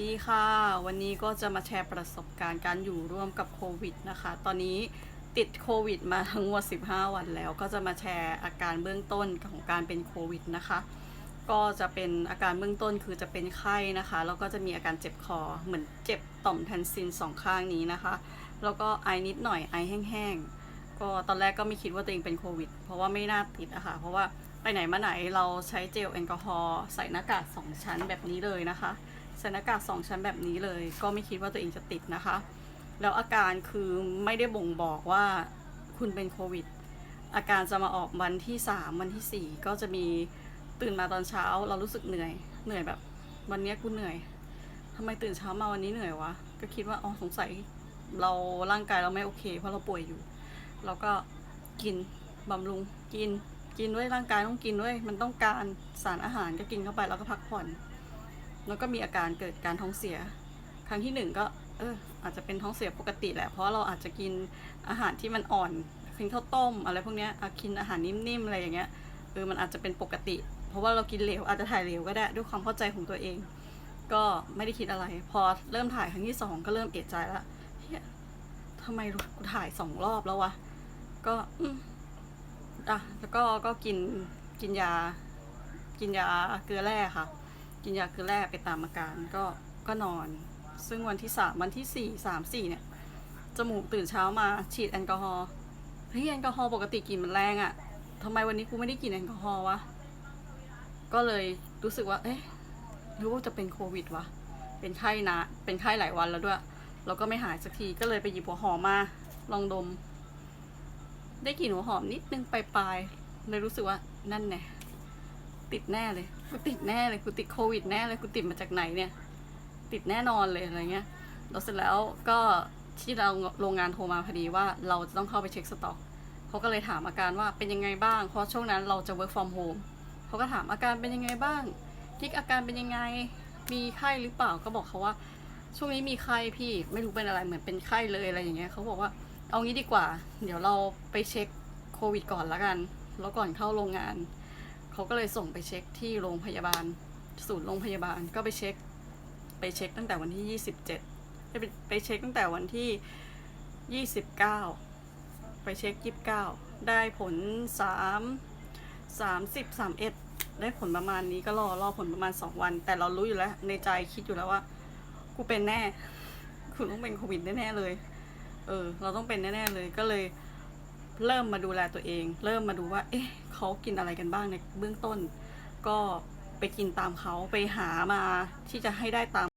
ดีค่ะ วันนี้ก็จะมาแชร์ประสบการณ์การอยู่ร่วมกับโควิดนะคะ ตอนนี้ติดโควิดมาทั้งหมด 15 วันแล้ว ก็จะมาแชร์อาการเบื้องต้นของการเป็นโควิดนะคะ ก็จะเป็นอาการเบื้องต้นคือจะเป็นไข้นะคะ แล้วก็จะมีอาการเจ็บคอ เหมือนเจ็บต่อมแทนซินสองข้างนี้นะคะ แล้วก็ไอนิดหน่อยไอแห้งๆ ก็ตอนแรกก็ไม่คิดว่าตัวเองเป็นโควิด เพราะว่าไม่น่าติดอะค่ะ เพราะว่าไปไหนมาไหนเราใช้เจลแอลกอฮอล์ใส่หน้ากากสองชั้นแบบนี้เลยนะคะ ใส่หน้ากากสองชั้นแบบนี้เลย ก็ไม่คิดว่าตัวเองจะติดนะคะ แล้วอาการคือไม่ได้บ่งบอกว่าคุณเป็นโควิด อาการจะมาออกวันที่ 3 วันทีสี่4 ก็จะมีตื่นมาตอนเช้า เรารู้สึกเหนื่อย เหนื่อยแบบ วันนี้กูเหนื่อยทำไมตื่นเช้ามาวันนี้เหนื่อยวะ ก็คิดว่าอ๋อสงสัยเราร่างกายเราไม่โอเค เพราะเราป่วยอยู่ เราก็กินบำรุงกินกินด้วยร่างกายต้องกินด้วย มันต้องการสารอาหารก็กินเข้าไปแล้วก็พักผ่อน แล้วก็มีอาการเกิดการท้องเสีย ครั้งที่หนึ่งก็เอออาจจะเป็นท้องเสียปกติแหละ เพราะเราอาจจะกินอาหารที่มันอ่อนกินข้าวต้ม อะไรพวกเนี้ยกินอาหารนิ่มๆอะไรอย่างเงี้ยเออมันอาจจะเป็นปกติ เพราะว่าเรากินเหลวอาจจะถ่ายเหลวก็ได้ด้วยความเข้าใจของตัวเอง ก็ไม่ได้คิดอะไร พอเริ่มถ่ายครั้งที่สองก็เริ่มเอะใจละเฮียทำไมกูถ่ายสองรอบแล้ววะก็อืมอะแล้วก็ก็กินกินยา กินยาเกลือแร่ค่ะ กินยาเกลือแร่ไปตามอาการก็ก็นอน ซึ่งวันที่สามวันที่สี่สามสี่เนี่ยจมูกตื่นเช้ามาฉีดแอลกอฮอล์เฮ้ยแอลกอฮอล์ปกติกลิ่นมันแรงอะ่ะทำไมวันนี้กูไม่ได้กลิ่นแอลกอฮอล์วะก็เลยรู้สึกว่า เอ๊ะหรือว่าจะเป็นโควิดวะเป็นไข้นะ เป็นไข้หลายวันแล้วด้วยแล้วก็ไม่หายสักทีก็เลยไปหยิบหัวหอมมาลองดม ได้กลิ่นหัวหอมนิดนึงปลายๆเลยรู้สึกว่านั่นแน่ ติดแน่เลยกูติดแน่เลยกูติดโควิดแน่เลยกูติดมาจากไหนเนี่ย ติดแน่นอนเลยอะไรเงี้ยแล้วเสร็จแล้วก็ที่เราโรงงานโทรมาพอดีว่าเราจะต้องเข้าไปเช็คสต็อกเขาก็เลยถามอาการว่าเป็นยังไงบ้าง เพราะช่วงนั้นเราจะ work from home เขาก็ถามอาการเป็นยังไงบ้างทิกอาการเป็นยังไงมีไข้หรือเปล่าก็บอกเขาว่า ช่วงนี้มีไข้พี่ไม่รู้เป็นอะไรเหมือนเป็นไข้เลยอะไรอย่างเงี้ยเขาบอกว่าเอางี้ดีกว่า เดี๋ยวเราไปเช็คโควิดก่อนละกัน แล้วก่อนเข้าโรงงาน เขาก็เลยส่งไปเช็คที่โรงพยาบาล ศูนย์โรงพยาบาลก็ไปเช็ค ไปเช็คตั้งแต่วันที่ยี่สิบเจ็ดไปไปเช็คตั้งแต่วันที่ยี่สิบเก้าไปเช็คยี่สิบเก้าได้ผลสามสามสิบสามเอ็ดได้ผลประมาณนี้ก็รอรอผลประมาณสองวัน แต่เรารู้อยู่แล้ว ในใจคิดอยู่แล้วว่า กูเป็นแน่คุณต้องเป็นโควิดแน่ๆเลย เออ เราต้องเป็นแน่ๆเลยก็เลย เริ่มมาดูแลตัวเอง เริ่มมาดูว่า เอ๊ะเขากินอะไรกันบ้างในเบื้องต้น ก็ไปกินตามเขาไปหามาที่จะให้ได้ตาม